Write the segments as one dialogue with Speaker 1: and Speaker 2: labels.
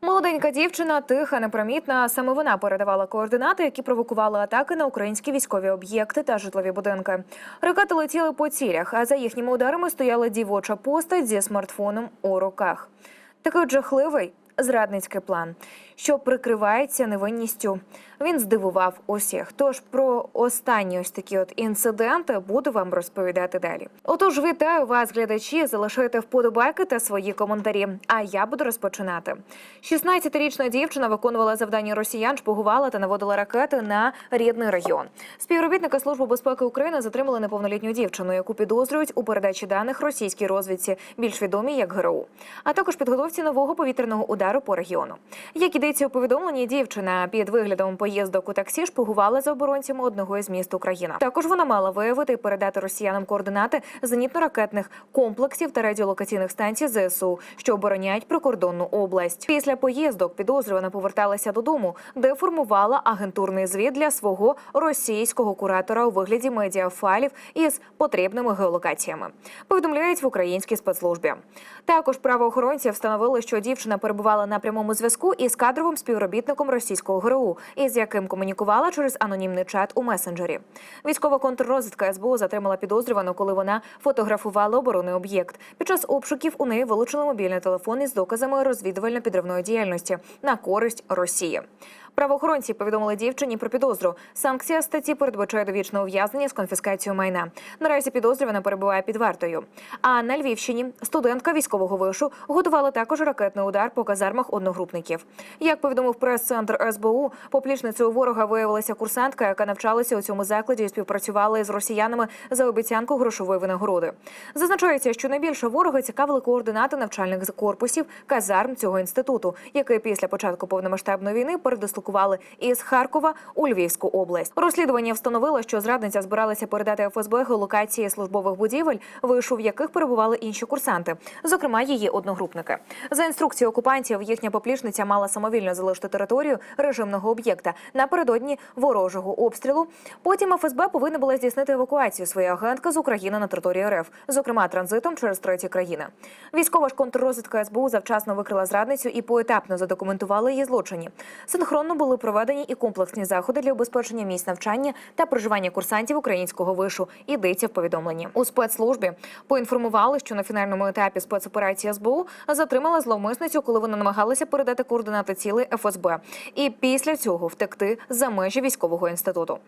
Speaker 1: Молоденька дівчина, тиха, непримітна. Саме вона передавала координати, які провокували атаки на українські військові об'єкти та житлові будинки. Ракети летіли по цілях, а за їхніми ударами стояла дівоча постать зі смартфоном у руках. Такий жахливий зрадницький план, що прикривається невинністю. Він здивував усіх. Тож про останні ось такі от інциденти буду вам розповідати далі. Отож, вітаю вас, глядачі. Залишайте вподобайки та свої коментарі. А я буду розпочинати. 16-річна дівчина виконувала завдання росіян, шпигувала та наводила ракети на рідний район. Співробітники служби безпеки України затримали неповнолітню дівчину, яку підозрюють у передачі даних російській розвідці, більш відомій як ГРУ, а також підготовці нового повітряного удару по регіону. Як ідеться у повідомленні, дівчина під виглядом поїздок у таксі шпигувала за оборонцями одного із міст України. Також вона мала виявити і передати росіянам координати зенітно-ракетних комплексів та радіолокаційних станцій ЗСУ, що обороняють прикордонну область. Після поїздок підозрювана поверталася додому, де формувала агентурний звіт для свого російського куратора у вигляді медіафайлів із потрібними геолокаціями. Повідомляють в українській спецслужбі. Також правоохоронці встановили, що дівчина перебувала на прямому зв'язку із кадровим співробітником російського ГРУ, із яким комунікувала через анонімний чат у месенджері. Військова контррозвідка СБУ затримала підозрювану, коли вона фотографувала оборонний об'єкт. Під час обшуків у неї вилучили мобільний телефон із доказами розвідувально-підривної діяльності на користь Росії. Правоохоронці повідомили дівчині про підозру. Санкція статті передбачає довічне ув'язнення з конфіскацією майна. Наразі підозрювана перебуває під вартою. А на Львівщині студентка військового вишу готувала також ракетний удар по казармах одногрупників. Як повідомив прес-центр СБУ, поплічницею ворога виявилася курсантка, яка навчалася у цьому закладі і співпрацювала із росіянами за обіцянку грошової винагороди. Зазначається, що найбільше ворога цікавили координати навчальних корпусів казарм цього інституту, який після початку повномасштабної війни передислокували із Харкова у Львівську область. Розслідування встановило, що зрадниця збиралася передати ФСБ геолокації службових будівель, вишу в яких перебували інші курсанти, зокрема її одногрупники. За інструкцією окупантів, їхня поплічниця мала самовільно залишити територію режимного об'єкта напередодні ворожого обстрілу. Потім ФСБ повинна була здійснити евакуацію своєї агентки з України на територію РФ, зокрема транзитом через треті країни. Військова ж контррозвідка СБУ завчасно викрила зрадницю і поетапно задокументувала її злочині. Синхронно були проведені і комплексні заходи для убезпечення місць навчання та проживання курсантів українського вишу. Йдеться в повідомленні у спецслужбі. Поінформували, що на фінальному етапі спецоперації СБУ затримала зловмисницю, коли вона намагалася передати координати цілей ФСБ, і після цього втекти за межі військового інституту.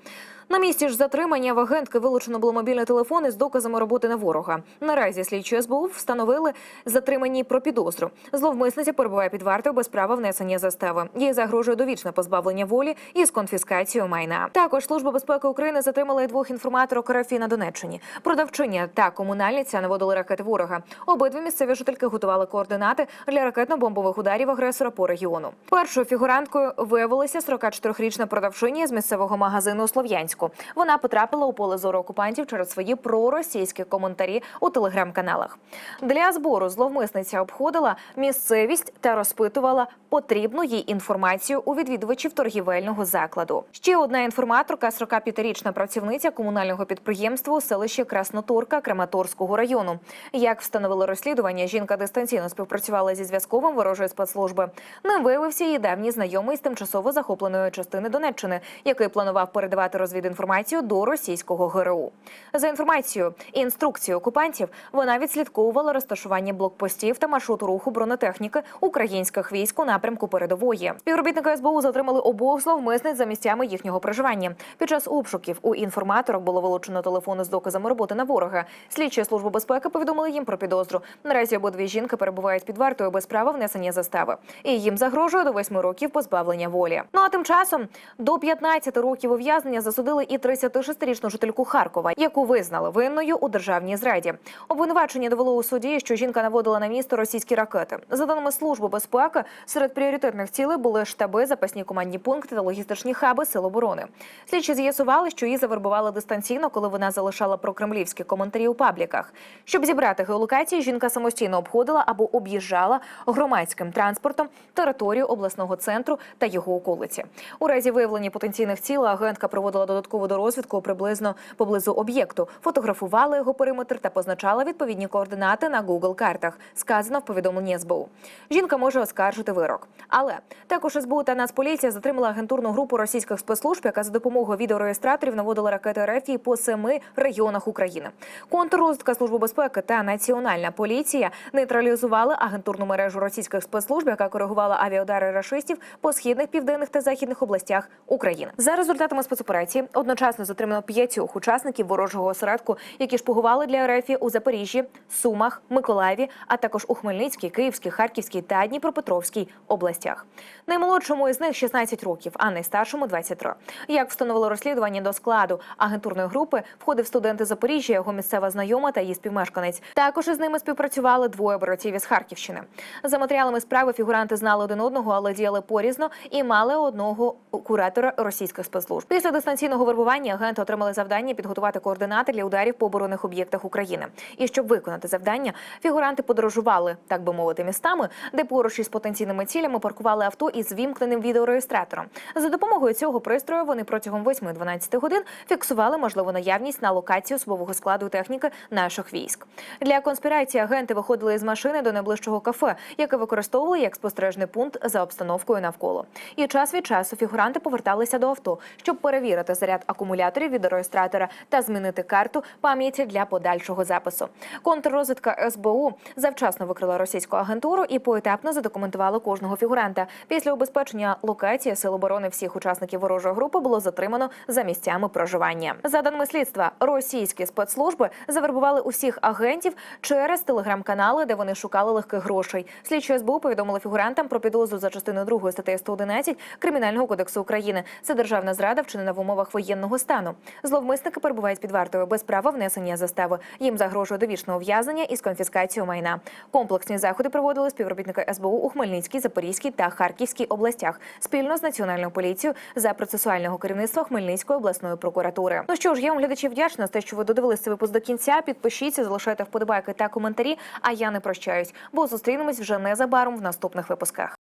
Speaker 1: На місці ж затримання в агентки вилучено було мобільний телефон із доказами роботи на ворога. Наразі слідчі СБУ встановили затримані про підозру. Зловмисниця перебуває під вартою без права внесення застави. Їй загрожує довічне позбавлення волі із конфіскацією майна. Також служба безпеки України затримала й двох інформаторок РФ на Донеччині. Продавчиня та комунальниця наводили ракети ворога. Обидві місцеві жительки готували координати для ракетно-бомбових ударів агресора по регіону. Першою фігуранткою виявилася 44-річна продавчиня з місцевого магазину у Слов'янську. Вона потрапила у поле зору окупантів через свої проросійські коментарі у телеграм-каналах. Для збору зловмисниця обходила місцевість та розпитувала потрібну їй інформацію у відвідувачів торгівельного закладу. Ще одна інформаторка, 45-річна працівниця комунального підприємства у селищі Красноторка Краматорського району. Як встановило розслідування, жінка дистанційно співпрацювала зі зв'язковим ворожої спецслужби. Ним виявився її давній знайомий з тимчасово захопленої частини Донеччини, який планував передавати розвідінформацію до російського ГРУ. За інформацією і інструкцією окупантів, вона відслідковувала розташування блокпостів та маршруту руху бронетехніки українських військ у напрямку передової. Співробітники СБУ затримали обох зловмисниць за місцями їхнього проживання. Під час обшуків у інформаторок було вилучено телефони з доказами роботи на ворога. Слідчі служби безпеки повідомили їм про підозру. Наразі обидві жінки перебувають під вартою без права внесення застави, і їм загрожує до 8 років позбавлення волі. Ну а тим часом до 15 років ув'язнення засудили і 36-річну жительку Харкова, яку визнали винною у державній зраді. Обвинувачення довело у суді, що жінка наводила на місто російські ракети. За даними служби безпеки, серед пріоритетних цілей були штаби, запасні командні пункти та логістичні хаби сил оборони. Слідчі з'ясували, що її завербували дистанційно, коли вона залишала прокремлівські коментарі у пабліках. Щоб зібрати геолокації, жінка самостійно обходила або об'їжджала громадським транспортом, територію обласного центру та його околиці. У разі виявлення потенційних ціл агентка проводила додаткову дорозвідку приблизно поблизу об'єкту, фотографувала його периметр та позначала відповідні координати на Google картах. Сказано в повідомленні СБУ. Жінка може оскаржити вирок. Але також СБУ та Нацполіція затримала агентурну групу російських спецслужб, яка за допомогою відеореєстраторів наводила ракети РФ по семи регіонах України. Контррозвідка Служби безпеки та Національна поліція нейтралізували агентурну мережу російських спецслужб, яка коригувала авіаудари рашистів по східних, південних та західних областях України. За результатами спецоперації одночасно затримано п'ятьох учасників ворожого осередку, які шпугували для РФ у Запоріжжі, Сумах, Миколаєві, а також у Хмельницькій, Київській, Харківській та Дніпропетровській областях. Наймолодшому із них 16 років, а найстаршому 23. Як встановило розслідування до складу агентурної групи, входив студент Запоріжжя, його місцева знайома та її співмешканець. Також із ними співпрацювали двоє братів із Харківщини. За матеріалами справи фігуранти знали один одного, але діяли порізно і мали одного куратора російських спецслужб. Після дистанційного вербування агенти отримали завдання підготувати координати для ударів по оборонних об'єктах України. І щоб виконати завдання, фігуранти подорожували, так би мовити, містами, де поруч із потенційними цілями паркували авто із вімкненим відеореєстратором. За допомогою цього пристрою вони протягом 8-12 годин фіксували можливу наявність на локації особового складу техніки наших військ. Для конспірації агенти виходили із машини до найближчого кафе, яке використовували як спостережний пункт за обстановкою навколо. І час від часу фігуранти поверталися до авто, щоб перевірити заряд акумуляторів відеореєстратора та змінити карту пам'яті для подальшого запису. Контррозвідка СБУ завчасно викрила російську агентуру і поетапно задокументувала кожного фігуранта. Після убезпечення локації сил оборони всіх учасників ворожої групи було затримано за місцями проживання. За даними слідства, російські спецслужби завербували усіх агентів через телеграм-канали, де вони шукали легких грошей. Слідчі СБУ повідомили фігурантам про підозру за частиною 2 статті 111 Кримінального кодексу України. Це державна зрада, вчинена в умовах воєнного стану. Зловмисники перебувають під вартою без права внесення застави. Їм загрожує довічне ув'язнення із конфіскацією майна. Комплексні заходи проводили співробітники СБУ у Хмельницькій, Запорізькій та Харківській областях спільно з національною поліцією за процесуального керівництва Хмельницької обласної прокуратури. Ну що ж, я вам глядачі вдячна за те, що ви додивилися цей випуск до кінця. Підпишіться, залишайте вподобайки та коментарі. А я не прощаюсь, бо зустрінемось вже незабаром в наступних випусках.